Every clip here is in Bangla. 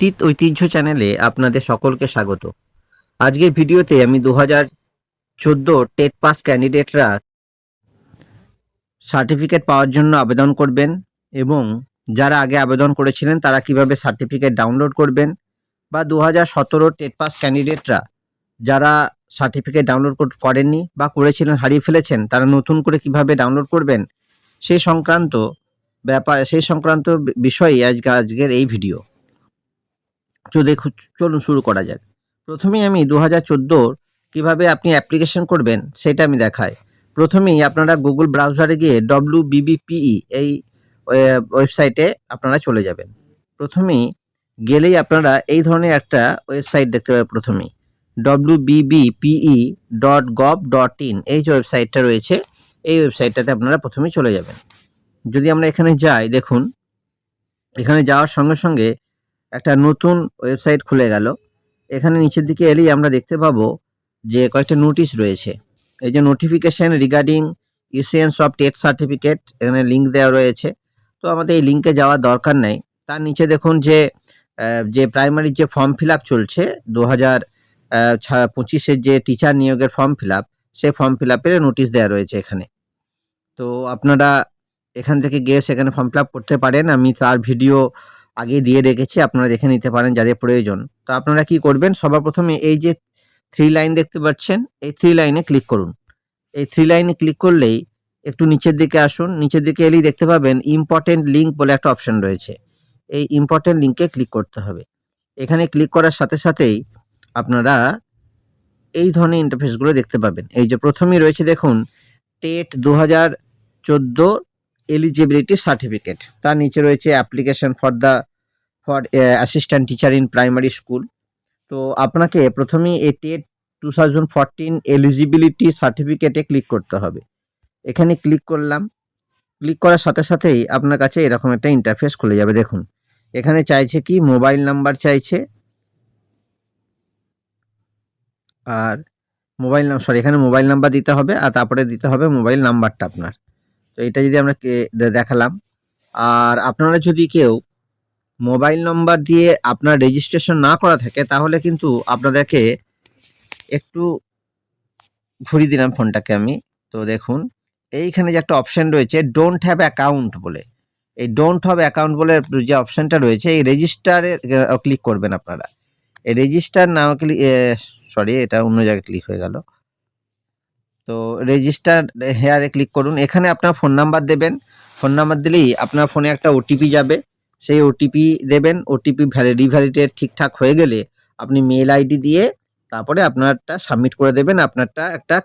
অতীত ঐতিহ্য চ্যানেলে আপনাদের সকলকে স্বাগত। আজকের ভিডিওতে আমি দু হাজার চোদ্দ টেট পাস ক্যান্ডিডেটরা সার্টিফিকেট পাওয়ার জন্য আবেদন করবেন এবং যারা আগে আবেদন করেছিলেন তারা কীভাবে সার্টিফিকেট ডাউনলোড করবেন বা দু হাজার সতেরো টেট পাস ক্যান্ডিডেটরা যারা সার্টিফিকেট ডাউনলোড করেননি বা করেছিলেন, হারিয়ে ফেলেছেন, তারা নতুন করে কীভাবে ডাউনলোড করবেন সেই সংক্রান্ত ব্যাপার সেই সংক্রান্ত বিষয়ই আজকে আজকের এই ভিডিও। তো দেখুন চলুন শুরু করা যাক। প্রথমেই আমি দু হাজার চোদ্দোর কীভাবে আপনি অ্যাপ্লিকেশন করবেন সেটা আমি দেখাই। প্রথমেই আপনারা গুগল ব্রাউজারে গিয়ে ডব্লিউ বিবিপিই এই ওয়েবসাইটে আপনারা চলে যাবেন। প্রথমেই গেলেই আপনারা এই ধরনের একটা ওয়েবসাইট দেখতে পাবেন প্রথমেই। W BBPE dot gov dot in এই যে ওয়েবসাইটটা রয়েছে, এই ওয়েবসাইটটাতে আপনারা প্রথমেই চলে যাবেন। যদি আমরা এখানে যাই, দেখুন, এখানে যাওয়ার সঙ্গে সঙ্গে একটা নতুন ওয়েবসাইট খুলে গেল। এখানে নিচের দিকে এলেই আমরা দেখতে পাবো যে কয়েকটা নোটিশ রয়েছে। এই যে notification regarding issuance of TET certificate এখানে লিঙ্ক দেওয়া রয়েছে। তো আমাদের এই লিঙ্কে যাওয়ার দরকার নেই। তার নিচে দেখুন যে যে প্রাইমারির যে ফর্ম ফিল চলছে দু হাজার পঁচিশের যে টিচার নিয়োগের ফর্ম ফিল আপ সেই ফর্ম ফিল আপের নোটিশ দেওয়া রয়েছে এখানে। তো আপনারা এখান থেকে গিয়ে সেখানে ফর্ম ফিল করতে পারেন। আমি তার ভিডিও আগে দিয়ে রেখেছি, আপনারা দেখে নিতে পারেন যাদের প্রয়োজন। তো আপনারা কি করবেন সবার প্রথমে এই যে থ্রি লাইন দেখতে পাচ্ছেন, এই থ্রি লাইনে ক্লিক করুন। এই থ্রি লাইনে ক্লিক করলেই একটু নিচের দিকে আসুন, নিচের দিকে এলেই দেখতে পাবেন ইম্পর্টেন্ট লিঙ্ক বলে একটা অপশন রয়েছে। এই ইম্পর্টেন্ট লিঙ্কে ক্লিক করতে হবে। এখানে ক্লিক করার সাথে সাথেই আপনারা এই ধরনের ইন্টারফেসগুলো দেখতে পাবেন। এই যে প্রথমেই রয়েছে দেখুন, টেট দু হাজার চোদ্দ এলিজিবিলিটি সার্টিফিকেট তার নিচে রয়েছে application for the for assistant teacher in primary school তো আপনাকে প্রথমেই এ TET two thousand fourteen eligibility সার্টিফিকেটে ক্লিক করতে হবে। এখানে ক্লিক করলাম। ক্লিক করার সাথে সাথেই আপনার কাছে এরকম একটা ইন্টারফেস খুলে যাবে। দেখুন, এখানে চাইছে কি মোবাইল নাম্বার চাইছে। আর মোবাইল সরি এখানে মোবাইল নাম্বার দিতে হবে আর তারপরে দিতে হবে মোবাইল নাম্বারটা আপনার। তো এটা যদি আমরা দেখালাম। আর আপনারা যদি কেউ মোবাইল নম্বর দিয়ে আপনার রেজিস্ট্রেশন না করা থাকে, তাহলে কিন্তু আপনাদেরকে একটু ঘুরিয়ে দিলাম ফোনটাকে আমি। তো দেখুন, এইখানে যে একটা অপশান রয়েছে ডোন্ট হ্যাভ অ্যাকাউন্ট বলে। এই ডোন্ট হ্যাভ অ্যাকাউন্ট বলে যে অপশনটা রয়েছে, এই রেজিস্টারে ক্লিক করবেন আপনারা। এই রেজিস্টার নাম ক্লিক সরি এটা অন্য জায়গায় ক্লিক হয়ে গেল। তো রেজিস্টার হেয়ারে ক্লিক করুন। এখানে আপনার ফোন নাম্বার দেবেন। ফোন নাম্বার দিলেই আপনার ফোনে একটা ওটিপি যাবে। সেই ওটিপি দেবেন। ওটিপি ভ্যালিডি ভ্যালিডেট ঠিকঠাক হয়ে গেলে আপনি মেল আইডি দিয়ে তারপরে আপনারটা সাবমিট করে দেবেন। আপনারটা একটা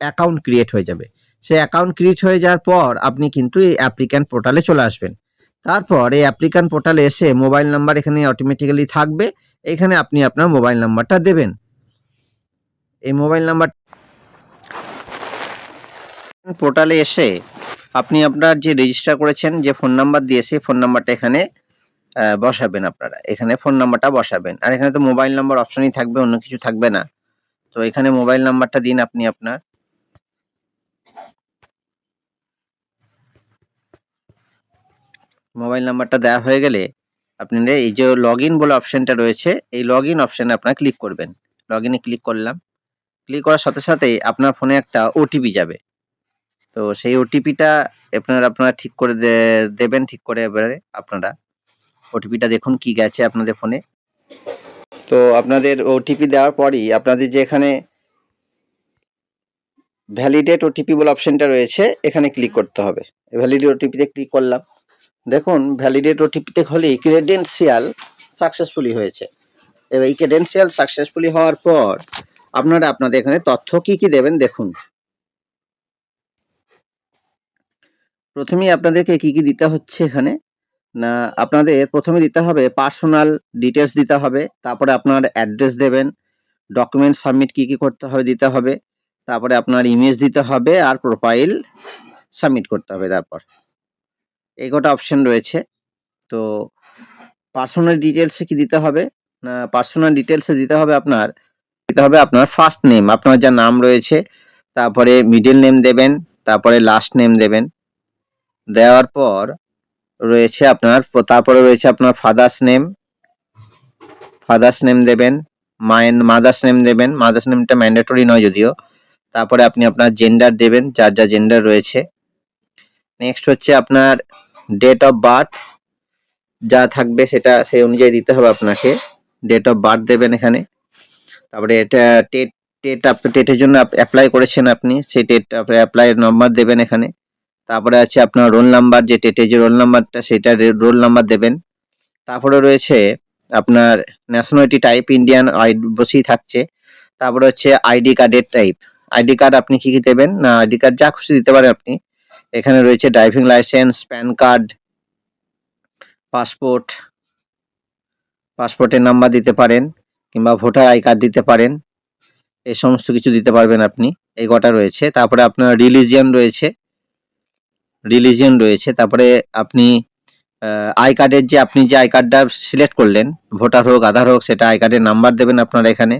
অ্যাকাউন্ট ক্রিয়েট হয়ে যাবে। সেই অ্যাকাউন্ট ক্রিয়েট হয়ে যাওয়ার পর আপনি কিন্তু এই অ্যাপ্লিক্যান্ট পোর্টালে চলে আসবেন। তারপর এই অ্যাপ্লিক্যান্ট পোর্টালে এসে মোবাইল নাম্বার এখানে অটোমেটিক্যালি থাকবে। এখানে আপনি আপনার মোবাইল নাম্বারটা দেবেন। এই মোবাইল নাম্বার পোর্টালে এসে আপনি আপনার যে রেজিস্টার করেছেন, যে ফোন নাম্বার দিয়ে সেই ফোন নাম্বারটা এখানে বসাবেন আপনারা। এখানে ফোন নাম্বারটা বসাবেন। আর এখানে তো মোবাইল নাম্বার অপশনই থাকবে, অন্য কিছু থাকবে না। তো এখানে মোবাইল নাম্বারটা দিন আপনি আপনার। মোবাইল নাম্বারটা দেওয়া হয়ে গেলে আপনারা এই যে লগ ইন বলে অপশনটা রয়েছে, এই লগ ইন অপশনে আপনারা ক্লিক করবেন। লগ ইনে ক্লিক করলাম। ক্লিক করার সাথে সাথেই আপনার ফোনে একটা ওটিপি যাবে। তো সেই ওটিপিটা আপনারা আপনারা ঠিক করে দেবেন, ঠিক করে এবারে আপনারা। ওটিপিটা দেখুন কি গেছে আপনাদের ফোনে। তো আপনাদের ওটিপি দেওয়ার পরই আপনাদের যে এখানে ভ্যালিডেট ওটিপি বলে অপশনটা রয়েছে, এখানে ক্লিক করতে হবে। ভ্যালিডেট ওটিপিতে ক্লিক করলাম। দেখুন ভ্যালিডেট ওটিপিতে হলেই ক্রেডেন্সিয়াল সাকসেসফুলি হয়েছে। এবার এই ক্রেডেন্সিয়াল সাকসেসফুলি হওয়ার পর আপনারা আপনাদের এখানে তথ্য কি কি দেবেন দেখুন। প্রথমেই আপনাদেরকে কি কি দিতে হচ্ছে এখানে? না, আপনাদের প্রথমে দিতে হবে পার্সোনাল ডিটেলস দিতে হবে, তারপরে আপনার অ্যাড্রেস দেবেন ডকুমেন্ট সাবমিট কি কি করতে হবে দিতে হবে, তারপরে আপনার ইমেজ দিতে হবে আর প্রোফাইল সাবমিট করতে হবে তারপর। এই কটা অপশন রয়েছে। তো পার্সোনাল ডিটেলসে কি দিতে হবে? না পার্সোনাল ডিটেলসে দিতে হবে আপনার, দিতে হবে আপনার ফার্স্ট নেম আপনার যা নাম রয়েছে, তারপরে মিডল নেম দেবেন, তারপরে লাস্ট নেম দেবেন। দেওয়ার পর রয়েছে আপনার, তারপরে রয়েছে আপনার ফাদার্স নেম ফাদার্স নেম দেবেন, মায়ের মাদার্স নেম দেবেন। মাদার্স নেমটা ম্যান্ডেটরি নয় যদিও। তারপরে আপনি আপনার জেন্ডার দেবেন, যার যা জেন্ডার রয়েছে। নেক্সট হচ্ছে আপনার ডেট অফ বার্থ যা থাকবে সেটা, সেই অনুযায়ী দিতে হবে আপনাকে। ডেট অফ বার্থ দেবেন এখানে। তারপরে এটা টেট টেট আপনি টেটের জন্য অ্যাপ্লাই করেছেন আপনি, সেই টেট অ্যাপ্লাই নম্বর দেবেন এখানে। তারপরে আছে আপনার রোল নাম্বার যে টেটে যে রোল নাম্বারটা সেটা রোল নাম্বার দেবেন। তারপরে রয়েছে আপনার ন্যাশনালিটি টাইপ ইন্ডিয়ান বসেই থাকছে। তারপরে হচ্ছে আইডি কার্ডের টাইপ আইডি কার্ড আপনি কি কি দেবেন? না আইডি কার্ড যা খুশি দিতে পারেন আপনি। এখানে রয়েছে driving licence PAN card passport পাসপোর্টের নাম্বার দিতে পারেন, কিংবা ভোটার আই কার্ড দিতে পারেন। এই সমস্ত কিছু দিতে পারবেন আপনি। এই কটা রয়েছে। তারপরে আপনার রিলিজিয়ান রয়েছে। রিলিজিয়ন রয়েছে, তারপরে আপনি আই কার্ডের যে আপনি যে আই কার্ডটা সিলেক্ট করলেন ভোটার হোক আধার হোক, সেটা আই কার্ডের নাম্বার দেবেন আপনারা এখানে।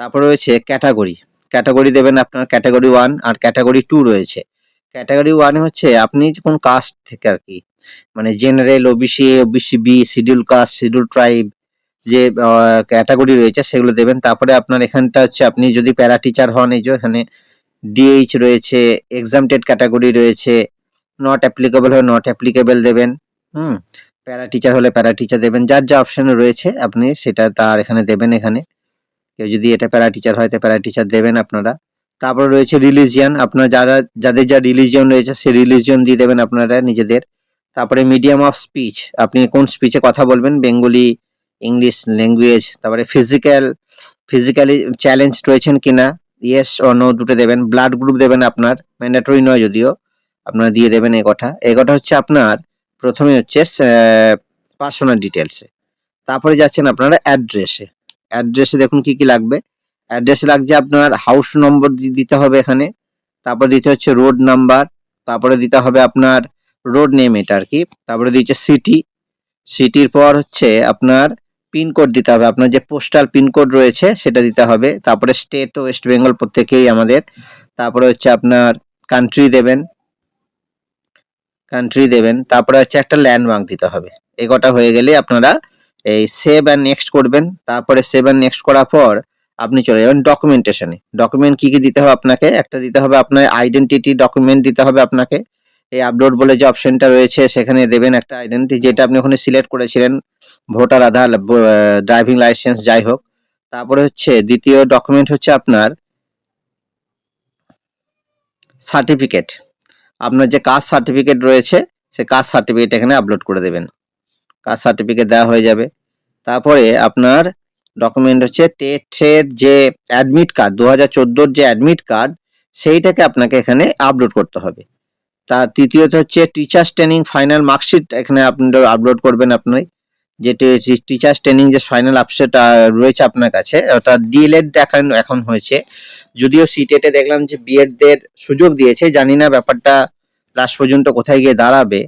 তারপরে রয়েছে ক্যাটাগরি ক্যাটাগরি দেবেন আপনার ক্যাটাগরি ওয়ান আর ক্যাটাগরি টু রয়েছে। ক্যাটাগরি ওয়ানে হচ্ছে আপনি কোন কাস্ট থেকে আর কি মানে general OBC OBC B scheduled caste scheduled tribe যে ক্যাটাগরি রয়েছে, সেগুলো দেবেন। তারপরে আপনার এখানটা হচ্ছে আপনি যদি প্যারা টিচার হন, এই যে এখানে ডিএইচ রয়েছে এক্সামটেড ক্যাটাগরি রয়েছে নট অ্যাপ্লিকেবল হলে নট অ্যাপ্লিকেবল দেবেন, হুম প্যারা টিচার হলে প্যারা টিচার দেবেন, যার যা অপশন রয়েছে আপনি সেটা তার এখানে দেবেন এখানে। কেউ যদি এটা প্যারা টিচার হয় তো প্যারা টিচার দেবেন আপনারা। তারপরে রয়েছে রিলিজিয়ান আপনার যারা, যাদের যা রিলিজিয়ন রয়েছে সেই রিলিজিয়ন দিয়ে দেবেন আপনারা নিজেদের। তারপরে মিডিয়াম অফ স্পিচ আপনি কোন স্পিচে কথা বলবেন? বেঙ্গলি, ইংলিশ ল্যাঙ্গুয়েজ তারপরে ফিজিক্যাল ফিজিক্যালি চ্যালেঞ্জ রয়েছেন কিনা? ইয়েস ও নো দুটো দেবেন। ব্লাড গ্রুপ দেবেন আপনার ম্যান্ডেটরি নয় যদিও। আপনারা দিয়ে দেবেন এই কথা। হচ্ছে আপনার প্রথমে হচ্ছে পার্সোনাল ডিটেলসে তারপরে যাচ্ছেন আপনারা অ্যাড্রেসে অ্যাড্রেসে দেখুন কি কি লাগবে। অ্যাড্রেসে লাগছে আপনার হাউস নম্বর দিতে হবে এখানে। তারপরে দিতে হচ্ছে রোড নাম্বার তারপরে দিতে হবে আপনার রোড নেম এটা আর কি। তারপরে দিচ্ছে সিটি সিটির পর হচ্ছে আপনার পিনকোড দিতে হবে। আপনার যে পোস্টাল পিনকোড রয়েছে সেটা দিতে হবে। তারপরে স্টেট ও ওয়েস্ট বেঙ্গল প্রত্যেকেই আমাদের। তারপরে হচ্ছে আপনার কান্ট্রি দেবেন। কান্ট্রি দেবেন, তারপরে হচ্ছে একটা ল্যান্ডমার্ক দিতে হবে। এই কটা হয়ে গেলে আপনারা এই সেভ অ্যান্ড নেক্সট করবেন, তারপরে সেভ অ্যান্ড নেক্সট করার পর আপনি চলে যাবেন ডকুমেন্টেশনে ডকুমেন্ট কি কি দিতে হবে আপনাকে? একটা দিতে হবে আপনার আইডেন্টিটি ডকুমেন্ট দিতে হবে আপনাকে। এই আপলোড বলে যে অপশনটা রয়েছে, সেখানে দেবেন একটা আইডেন্টি যেটা আপনি ওখানে সিলেক্ট করেছিলেন ভোটার আধার ড্রাইভিং লাইসেন্স যাই হোক। তারপরে হচ্ছে দ্বিতীয় ডকুমেন্ট হচ্ছে আপনার সার্টিফিকেট আপনার যে কাস্ট সার্টিফিকেট রয়েছে, সে কাস্ট সার্টিফিকেট এখানে আপলোড করে দেবেন। কাস্ট সার্টিফিকেট দেওয়া হয়ে যাবে। তারপরে আপনার ডকুমেন্ট হচ্ছে টেটের যে অ্যাডমিট কার্ড দু হাজার চোদ্দোর যে অ্যাডমিট কার্ড সেইটাকে আপনাকে এখানে আপলোড করতে হবে। তার তৃতীয়ত হচ্ছে টিচার্স ট্রেনিং ফাইনাল মার্কশিট এখানে আপনি আপলোড করবেন আপনি। যে টিচার্স ট্রেনিং যে ফাইনাল আপসেট রয়েছে আপনার কাছে ওটা ডিএলএড এখন এখন হয়েছে। যদিও সিটেটে দেখলাম যে বিএডদের সুযোগ দিয়েছে, জানি না ব্যাপারটা লাস্ট পর্যন্ত কোথায় গিয়ে দাঁড়াবে।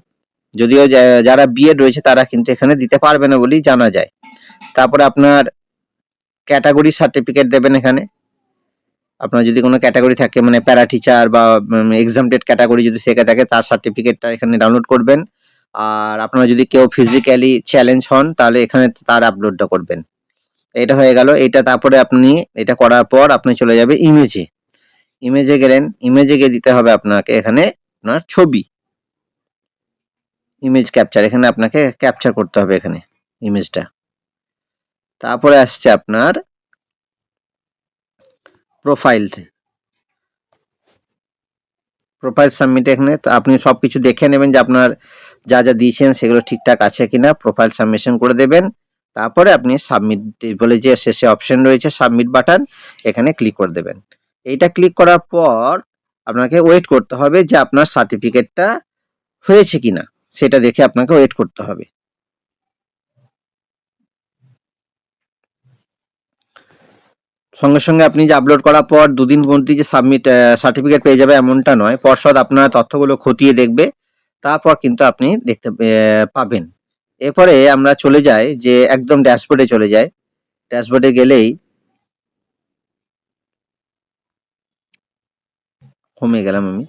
যদিও যারা বিএড রয়েছে, তারা কিন্তু এখানে দিতে পারবে না বলেই জানা যায়। তারপরে আপনার ক্যাটাগরি সার্টিফিকেট দেবেন এখানে। আপনার যদি কোনো ক্যাটাগরি থাকে মানে প্যারা টিচার বা এক্সামটেড ক্যাটাগরি যদি থেকে থাকে, তার সার্টিফিকেটটা এখানে ডাউনলোড করবেন। আর আপনারা যদি কেউ ফিজিক্যালি চ্যালেঞ্জ হন, তাহলে এখানে তার আপলোডটা করবেন। এটা হয়ে গেল, এটা তারপরে আপনি, এটা করার পর আপনি চলে যাবে ইমেজে ইমেজে গেলেন ইমেজে গিয়ে দিতে হবে আপনাকে এখানে আপনার ছবি। ইমেজ ক্যাপচার এখানে আপনাকে ক্যাপচার করতে হবে এখানে ইমেজটা তারপরে আসছে আপনার প্রোফাইল প্রোফাইল সাবমিট এখানে আপনি সব কিছু দেখে নেবেন যে আপনার যা যা দিয়েছেন সেগুলো ঠিকঠাক আছে কিনা প্রোফাইল সাবমিশন করে দেবেন। তারপরে আপনি সাবমিট বলে যে শেষে অপশন রয়েছে সাবমিট বাটন এখানে ক্লিক করে দেবেন। এইটা ক্লিক করার পর আপনাকে ওয়েট করতে হবে যে আপনার সার্টিফিকেটটা হয়েছে কিনা। সেটা দেখে আপনাকে ওয়েট করতে হবে। সঙ্গে সঙ্গে আপনি যে আপলোড করার পর দুদিন মধ্যে যে সাবমিট সার্টিফিকেট পেয়ে যাবে এমনটা নয়। পর্ষদ আপনার তথ্যগুলো খতিয়ে দেখবে। তারপর কিন্তু আপনি দেখতে পাবেন। এরপরে আমরা চলে যাই যে একদম ড্যাশবোর্ডে চলে যাই। ড্যাশবোর্ডে গেলেই হোমে গেলাম আমি।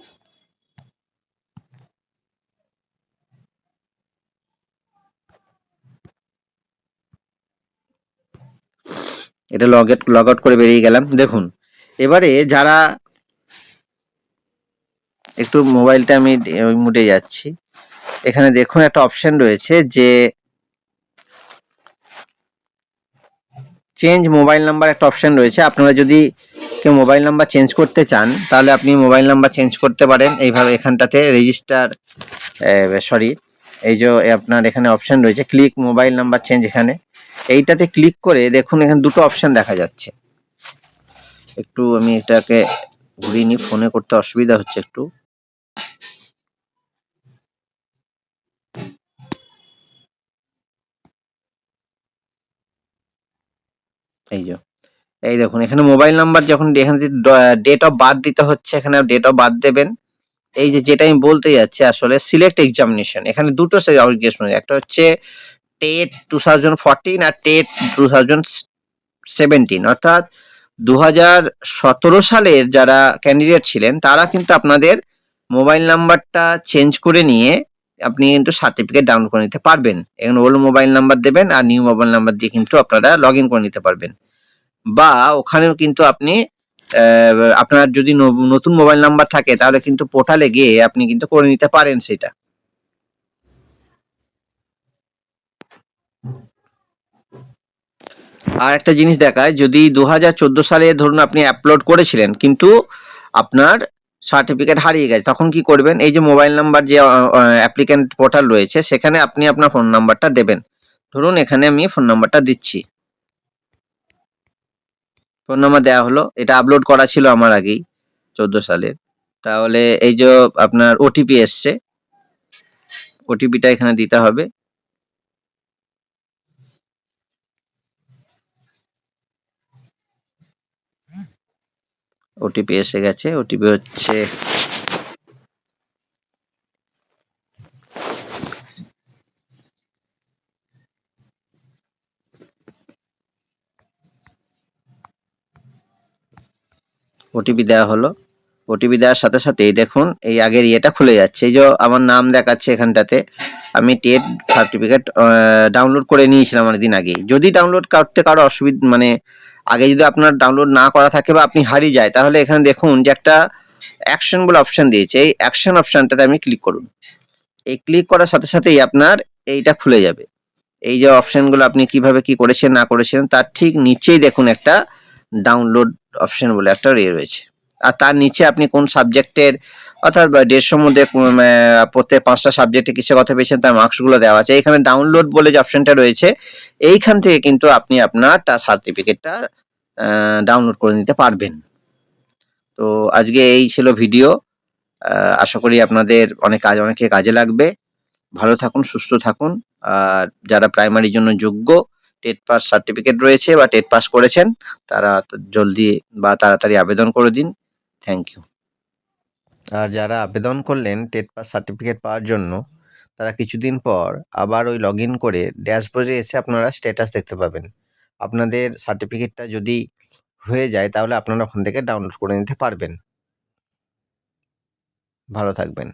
এটা লগ আউট লগ আউট করে বেরিয়ে গেলাম। দেখুন, এবারে যারা একটু মোবাইলটা আমি ওই মুডে যাচ্ছি। এখানে দেখুন একটা অপশন রয়েছে যে চেঞ্জ মোবাইল নাম্বার একটা অপশন রয়েছে। আপনারা যদি কেউ মোবাইল নাম্বার চেঞ্জ করতে চান, তাহলে আপনি মোবাইল নাম্বার চেঞ্জ করতে পারেন। এইভাবে এখানটাতে রেজিস্টার সরি এই যে আপনার এখানে অপশন রয়েছে ক্লিক মোবাইল নাম্বার চেঞ্জ এখানে। এইটাতে ক্লিক করে দেখুন এখানে দুটো অপশন দেখা যাচ্ছে। একটু আমি এটাকে ঘুরিয়ে নিই ফোনে করতে অসুবিধা হচ্ছে একটু। এই যে এই দেখুন, এখানে মোবাইল নাম্বার যখন এখানে ডেট অফ বার্থ দিতে হচ্ছে, এখানে ডেট অফ বার্থ দেবেন। এই যে যেটা আমি বলতে যাচ্ছি আসলে সিলেক্ট এক্সামিনেশন এখানে দুটো একটা হচ্ছে টেট টু থাউজেন্ড ফোরটিন আর টেট টু থাউজেন্ড সেভেন্টিন অর্থাৎ দু হাজার সতেরো সালের যারা ক্যান্ডিডেট ছিলেন, তারা কিন্তু আপনাদের মোবাইল নাম্বারটা চেঞ্জ করে নিয়ে আপনি কিন্তু সার্টিফিকেট ডাউনলোড করে নিতে পারবেন। এখানে ওল্ড মোবাইল নাম্বার দেবেন আর নিউ মোবাইল নাম্বার দিয়ে কিন্তু আপনারা লগ ইন করে নিতে পারবেন। বা ওখানেও কিন্তু আপনি আপনার যদি নতুন মোবাইল নাম্বার থাকে তাহলে কিন্তু পোর্টালে গিয়ে আপনি কিন্তু করে নিতে পারেন সেটা। আর একটা জিনিস দেখায়, যদি দু হাজার চোদ্দ সালে ধরুন আপনি আপলোড করেছিলেন, কিন্তু আপনার সার্টিফিকেট হারিয়ে গেছে। তখন কি করবেন? এই যে মোবাইল নাম্বার যে অ্যাপ্লিক্যান্ট পোর্টাল রয়েছে, সেখানে আপনি আপনার ফোন নাম্বারটা দেবেন। ধরুন এখানে আমি ফোন নাম্বারটা দিচ্ছি। ফোন নাম্বার দেওয়া হলো। এটা আপলোড করা ছিল আমার আগেই, চোদ্দ সালের। তাহলে এই যে আপনার ওটিপি এসছে। ওটিপিটা এখানে দিতে হবে। ওটিপি এসে গেছে ওটিপি হচ্ছে ওটিপি দেওয়া হলো। ওটিপি দেওয়ার সাথে সাথেই দেখুন, এই আগের ইয়েটা খুলে যাচ্ছে। এই যে আমার নাম দেখাচ্ছে এখানটাতে, আমি টেট সার্টিফিকেট ডাউনলোড করে নিয়েছিলাম অনেকদিন আগেই। যদি ডাউনলোড করতে কারও অসুবিধা মানে আগে যদি আপনার ডাউনলোড না করা থাকে বা আপনি হারিয়ে যায়, তাহলে এখানে দেখুন যে একটা অ্যাকশন বলে অপশান দিয়েছে। এই অ্যাকশন অপশনটাতে আমি ক্লিক করুন। এই ক্লিক করার সাথে সাথেই আপনার এইটা খুলে যাবে। এই যে অপশানগুলো আপনি কীভাবে কি করেছেন, না করেছেন, তার ঠিক নিচেই দেখুন একটা ডাউনলোড অপশান বলে একটা ইয়ে রয়েছে। আর তার নিচে আপনি কোন সাবজেক্টের অর্থাৎ দেড়শোর মধ্যে প্রত্যেক পাঁচটা সাবজেক্টে কিসে কথা পেয়েছেন তার মার্কসগুলো দেওয়া আছে। এখানে ডাউনলোড বলে যে অপশনটা রয়েছে, এইখান থেকে কিন্তু আপনি আপনার তার সার্টিফিকেটটা ডাউনলোড করে নিতে পারবেন। তো আজকে এই ছিল ভিডিও আশা করি আপনাদের অনেক কাজ অনেকে কাজে লাগবে। ভালো থাকুন, সুস্থ থাকুন। আর যারা প্রাইমারির জন্য যোগ্য, টেট পাস সার্টিফিকেট রয়েছে বা টেট পাস করেছেন, তারা জলদি বা তাড়াতাড়ি আবেদন করে দিন। থ্যাংক ইউ আর যারা আবেদন করলেন টেট পাস সার্টিফিকেট পাওয়ার জন্য, তারা কিছুদিন পর আবার ওই লগ ইন করে ড্যাশবোর্ডে এসে আপনারা স্ট্যাটাস দেখতে পাবেন। আপনাদের সার্টিফিকেটটা যদি হয়ে যায়, তাহলে আপনারা ওখান থেকে ডাউনলোড করে নিতে পারবেন। ভালো থাকবেন।